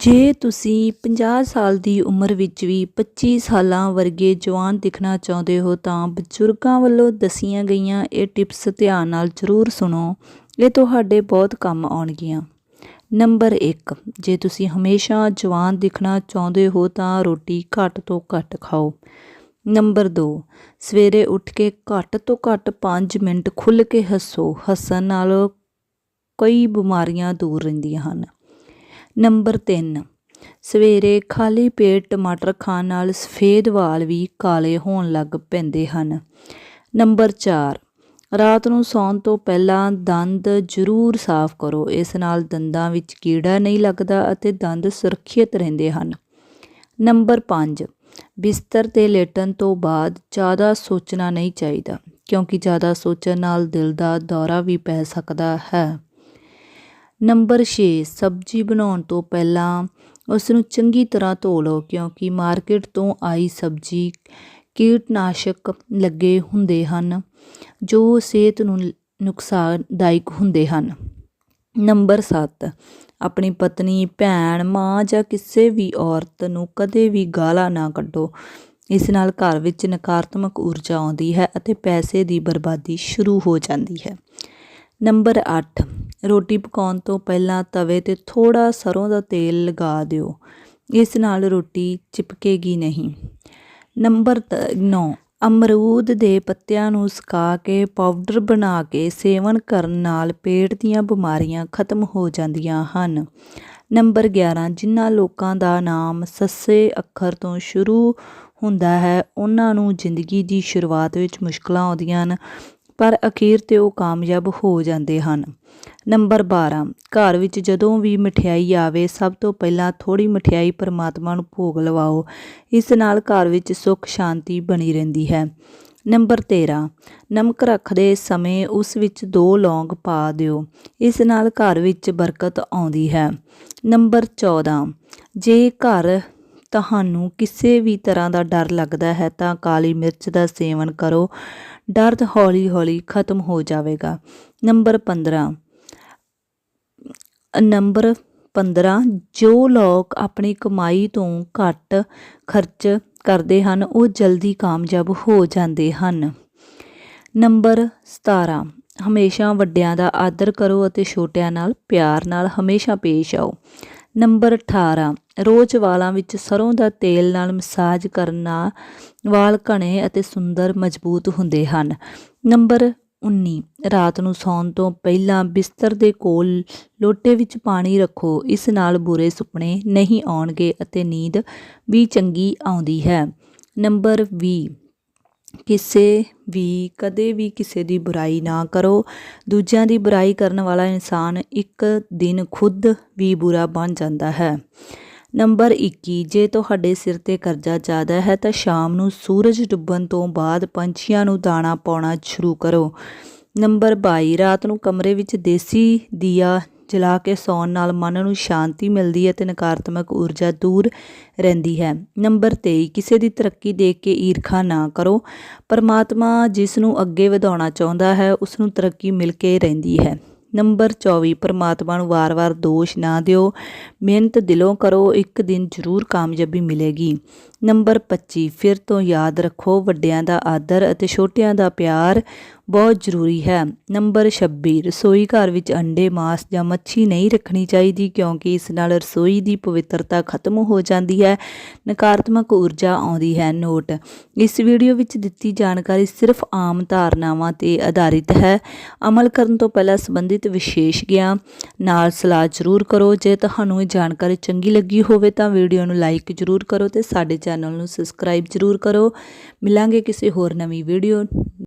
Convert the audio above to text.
ਜੇ ਤੁਸੀਂ 50 ਸਾਲ ਦੀ ਉਮਰ ਵਿੱਚ ਵੀ 25 ਸਾਲਾਂ ਵਰਗੇ ਜਵਾਨ ਦਿਖਣਾ ਚਾਹੁੰਦੇ ਹੋ ਤਾਂ ਬਜ਼ੁਰਗਾਂ ਵੱਲੋਂ ਦੱਸੀਆਂ ਗਈਆਂ ਇਹ ਟਿਪਸ ਧਿਆਨ ਨਾਲ ਜ਼ਰੂਰ ਸੁਣੋ। ਇਹ ਤੁਹਾਡੇ ਬਹੁਤ ਕੰਮ ਆਉਣਗੀਆਂ। ਨੰਬਰ 1 ਜੇ ਤੁਸੀਂ ਹਮੇਸ਼ਾ ਜਵਾਨ ਦਿਖਣਾ ਚਾਹੁੰਦੇ ਹੋ ਤਾਂ ਰੋਟੀ ਘੱਟ ਤੋਂ ਘੱਟ ਖਾਓ। ਨੰਬਰ 2 ਸਵੇਰੇ ਉੱਠ ਕੇ ਘੱਟ ਤੋਂ ਘੱਟ 5 ਮਿੰਟ ਖੁੱਲ੍ਹ ਕੇ ਹੱਸੋ। ਹੱਸਣ ਨਾਲ ਕਈ ਬਿਮਾਰੀਆਂ ਦੂਰ ਰਹਿੰਦੀਆਂ ਹਨ। ਨੰਬਰ 3 ਸਵੇਰੇ ਖਾਲੀ ਪੇਟ ਟਮਾਟਰ ਖਾਣ ਨਾਲ ਸਫੇਦ ਵਾਲ ਵੀ ਕਾਲੇ ਹੋਣ ਲੱਗ ਪੈਂਦੇ ਹਨ। ਨੰਬਰ 4 ਰਾਤ ਨੂੰ ਸੌਣ ਤੋਂ ਪਹਿਲਾਂ ਦੰਦ ਜ਼ਰੂਰ ਸਾਫ਼ ਕਰੋ। ਇਸ ਨਾਲ ਦੰਦਾਂ ਵਿੱਚ ਕੀੜਾ ਨਹੀਂ ਲੱਗਦਾ ਅਤੇ ਦੰਦ ਸੁਰੱਖਿਅਤ ਰਹਿੰਦੇ ਹਨ। ਨੰਬਰ 5 ਬਿਸਤਰ ਤੇ ਲੇਟਣ ਤੋਂ ਬਾਅਦ ਜ਼ਿਆਦਾ ਸੋਚਣਾ ਨਹੀਂ ਚਾਹੀਦਾ, ਕਿਉਂਕਿ ਜ਼ਿਆਦਾ ਸੋਚਣ ਨਾਲ ਦਿਲ ਦਾ ਦੌਰਾ ਵੀ ਪੈ ਸਕਦਾ ਹੈ। ਨੰਬਰ 6 ਸਬਜ਼ੀ ਬਣਾਉਣ ਤੋਂ ਪਹਿਲਾਂ ਉਸ ਨੂੰ ਚੰਗੀ ਤਰ੍ਹਾਂ ਧੋ ਲਓ, ਕਿਉਂਕਿ ਮਾਰਕੀਟ ਤੋਂ ਆਈ ਸਬਜ਼ੀ ਕੀਟਨਾਸ਼ਕ ਲੱਗੇ ਹੁੰਦੇ ਹਨ, ਜੋ ਸਿਹਤ ਨੂੰ ਨੁਕਸਾਨਦਾਇਕ ਹੁੰਦੇ ਹਨ। ਨੰਬਰ 7 ਆਪਣੀ ਪਤਨੀ, ਭੈਣ, ਮਾਂ ਜਾਂ ਕਿਸੇ ਵੀ ਔਰਤ ਨੂੰ ਕਦੇ ਵੀ ਗਾਲਾਂ ਨਾ ਕੱਢੋ। ਇਸ ਨਾਲ ਘਰ ਵਿੱਚ ਨਕਾਰਾਤਮਕ ਊਰਜਾ ਆਉਂਦੀ ਹੈ ਅਤੇ ਪੈਸੇ ਦੀ ਬਰਬਾਦੀ ਸ਼ੁਰੂ ਹੋ ਜਾਂਦੀ ਹੈ। ਨੰਬਰ 8 ਰੋਟੀ ਪਕਾਉਣ ਤੋਂ ਪਹਿਲਾਂ ਤਵੇ ਤੇ ਥੋੜਾ ਸਰੋਂ ਦਾ ਤੇਲ ਲਗਾ ਦਿਓ। ਇਸ ਨਾਲ ਰੋਟੀ ਚਿਪਕੇਗੀ ਨਹੀਂ। ਨੰਬਰ 9 ਅਮਰੂਦ ਦੇ ਪੱਤਿਆਂ ਨੂੰ ਸੁਕਾ ਕੇ ਪਾਊਡਰ ਬਣਾ ਕੇ ਸੇਵਨ ਕਰਨ ਨਾਲ ਪੇਟ ਦੀਆਂ ਬਿਮਾਰੀਆਂ ਖਤਮ ਹੋ ਜਾਂਦੀਆਂ ਹਨ। ਨੰਬਰ 11 ਜਿਨ੍ਹਾਂ ਲੋਕਾਂ ਦਾ ਨਾਮ ਸੱਸੇ ਅੱਖਰ ਤੋਂ ਸ਼ੁਰੂ ਹੁੰਦਾ ਹੈ, ਉਹਨਾਂ ਨੂੰ ਜ਼ਿੰਦਗੀ ਦੀ ਸ਼ੁਰੂਆਤ ਵਿੱਚ ਮੁਸ਼ਕਲਾਂ ਆਉਂਦੀਆਂ ਹਨ। ਪਰ ਅਖੀਰ ਤੇ ਉਹ ਕਾਮਯਾਬ ਹੋ ਜਾਂਦੇ ਹਨ। ਨੰਬਰ 12 ਘਰ ਵਿੱਚ ਜਦੋਂ ਵੀ ਮਠਿਆਈ ਆਵੇ, ਸਭ ਤੋਂ ਪਹਿਲਾਂ ਥੋੜੀ ਮਠਿਆਈ ਪਰਮਾਤਮਾ ਨੂੰ ਭੋਗ ਲਵਾਓ। ਇਸ ਨਾਲ ਘਰ ਵਿੱਚ ਸੁੱਖ ਸ਼ਾਂਤੀ ਬਣੀ ਰਹਿੰਦੀ ਹੈ। ਨੰਬਰ 13 ਨਮਕ ਰੱਖਦੇ ਸਮੇਂ ਉਸ ਵਿੱਚ ਦੋ ਲੌਂਗ ਪਾ ਦਿਓ। ਇਸ ਨਾਲ ਘਰ ਵਿੱਚ ਬਰਕਤ ਆਉਂਦੀ ਹੈ। ਨੰਬਰ 14 ਜੇ ਘਰ ਤੁਹਾਨੂੰ ਕਿਸੇ ਵੀ ਤਰ੍ਹਾਂ ਦਾ ਡਰ ਲੱਗਦਾ ਹੈ ਤਾਂ ਕਾਲੀ ਮਿਰਚ ਦਾ ਸੇਵਨ ਕਰੋ। ਦਰਦ ਹੌਲੀ-ਹੌਲੀ ਖਤਮ ਹੋ ਜਾਵੇਗਾ। ਨੰਬਰ 15 ਨੰਬਰ 15 ਜੋ ਲੋਕ ਆਪਣੀ ਕਮਾਈ ਤੋਂ ਘੱਟ ਖਰਚ ਕਰਦੇ ਹਨ, ਉਹ ਜਲਦੀ ਕਾਮਯਾਬ ਹੋ ਜਾਂਦੇ ਹਨ। ਨੰਬਰ 17 ਹਮੇਸ਼ਾ ਵੱਡਿਆਂ ਦਾ ਆਦਰ ਕਰੋ ਅਤੇ ਛੋਟਿਆਂ ਨਾਲ ਪਿਆਰ ਨਾਲ ਹਮੇਸ਼ਾ ਪੇਸ਼ ਆਓ। ਨੰਬਰ 18 ਰੋਜ਼ ਵਾਲਾਂ ਵਿੱਚ ਸਰੋਂ ਦਾ ਤੇਲ ਨਾਲ ਮਸਾਜ ਕਰਨ ਨਾਲ ਵਾਲ ਘਣੇ ਅਤੇ ਸੁੰਦਰ ਮਜ਼ਬੂਤ ਹੁੰਦੇ ਹਨ। ਨੰਬਰ 19 ਰਾਤ ਨੂੰ ਸੌਣ ਤੋਂ ਪਹਿਲਾਂ ਬਿਸਤਰ ਦੇ ਕੋਲ ਲੋਟੇ ਵਿੱਚ ਪਾਣੀ ਰੱਖੋ। ਇਸ ਨਾਲ ਬੁਰੇ ਸੁਪਨੇ ਨਹੀਂ ਆਉਣਗੇ ਅਤੇ ਨੀਂਦ ਵੀ ਚੰਗੀ ਆਉਂਦੀ ਹੈ। ਨੰਬਰ 20 ਕਿਸੇ ਵੀ, ਕਦੇ ਵੀ ਕਿਸੇ ਦੀ ਬੁਰਾਈ ਨਾ ਕਰੋ। ਦੂਜਿਆਂ ਦੀ ਬੁਰਾਈ ਕਰਨ ਵਾਲਾ ਇਨਸਾਨ ਇੱਕ ਦਿਨ ਖੁਦ ਵੀ ਬੁਰਾ ਬਣ ਜਾਂਦਾ ਹੈ। ਨੰਬਰ 21 ਜੇ ਤੁਹਾਡੇ ਸਿਰ ਤੇ ਕਰਜ਼ਾ ਜ਼ਿਆਦਾ ਹੈ ਤਾਂ ਸ਼ਾਮ ਨੂੰ ਸੂਰਜ ਡੁੱਬਣ ਤੋਂ ਬਾਅਦ ਪੰਛੀਆਂ ਨੂੰ ਦਾਣਾ ਪਾਉਣਾ ਸ਼ੁਰੂ ਕਰੋ। ਨੰਬਰ 22 ਰਾਤ ਨੂੰ ਕਮਰੇ ਵਿੱਚ ਦੇਸੀ ਦੀਆ ਜਲਾ ਕੇ ਸੌਣ ਨਾਲ ਮਨ ਨੂੰ ਸ਼ਾਂਤੀ ਮਿਲਦੀ ਹੈ ਤੇ ਨਕਾਰਾਤਮਕ ਊਰਜਾ ਦੂਰ ਰਹਿੰਦੀ ਹੈ। ਨੰਬਰ 23 ਕਿਸੇ ਦੀ ਤਰੱਕੀ ਦੇਖ ਕੇ ਈਰਖਾ ਨਾ ਕਰੋ। ਪਰਮਾਤਮਾ ਜਿਸ ਨੂੰ ਅੱਗੇ ਵਧਾਉਣਾ ਚਾਹੁੰਦਾ ਹੈ ਉਸ ਨੂੰ ਤਰੱਕੀ ਮਿਲ ਕੇ ਰਹਿੰਦੀ ਹੈ। ਨੰਬਰ 24 ਪਰਮਾਤਮਾ ਨੂੰ ਵਾਰ-ਵਾਰ ਦੋਸ਼ ਨਾ ਦਿਓ। ਮਿਹਨਤ ਦਿਲੋਂ ਕਰੋ, ਇੱਕ ਦਿਨ ਜ਼ਰੂਰ ਕਾਮਯਾਬੀ ਮਿਲੇਗੀ। ਨੰਬਰ 25 ਫਿਰ ਤੋਂ ਯਾਦ ਰੱਖੋ, ਵੱਡਿਆਂ ਦਾ ਆਦਰ ਅਤੇ ਛੋਟਿਆਂ ਦਾ ਪਿਆਰ ਬਹੁਤ ਜ਼ਰੂਰੀ ਹੈ। ਨੰਬਰ 26 ਰਸੋਈ ਘਰ ਵਿੱਚ ਅੰਡੇ, ਮਾਸ ਜਾਂ ਮੱਛੀ ਨਹੀਂ ਰੱਖਣੀ ਚਾਹੀਦੀ ਕਿਉਂਕਿ ਇਸ ਨਾਲ ਰਸੋਈ ਦੀ ਪਵਿੱਤਰਤਾ ਖਤਮ ਹੋ ਜਾਂਦੀ ਹੈ, ਨਕਾਰਾਤਮਕ ਊਰਜਾ ਆਉਂਦੀ ਹੈ। ਨੋਟ, ਇਸ ਵੀਡੀਓ ਵਿੱਚ ਦਿੱਤੀ ਜਾਣਕਾਰੀ ਸਿਰਫ ਆਮ ਧਾਰਨਾਵਾਂ ਤੇ ਆਧਾਰਿਤ ਹੈ। ਅਮਲ ਕਰਨ ਤੋਂ ਪਹਿਲਾਂ ਸੰਬੰਧਿਤ ਵਿਸ਼ੇਸ਼ ਗਿਆਨ ਨਾਲ ਸਲਾਹ ਜ਼ਰੂਰ ਕਰੋ। ਜੇ ਤੁਹਾਨੂੰ ਇਹ ਜਾਣਕਾਰੀ ਚੰਗੀ ਲੱਗੀ ਹੋਵੇ ਤਾਂ ਵੀਡੀਓ ਨੂੰ ਲਾਈਕ ਜ਼ਰੂਰ ਕਰੋ ਤੇ ਸਾਡੇ ਚੈਨਲ ਨੂੰ ਸਬਸਕ੍ਰਾਈਬ ਜ਼ਰੂਰ ਕਰੋ। ਮਿਲਾਂਗੇ ਕਿਸੇ ਹੋਰ ਨਵੀਂ ਵੀਡੀਓ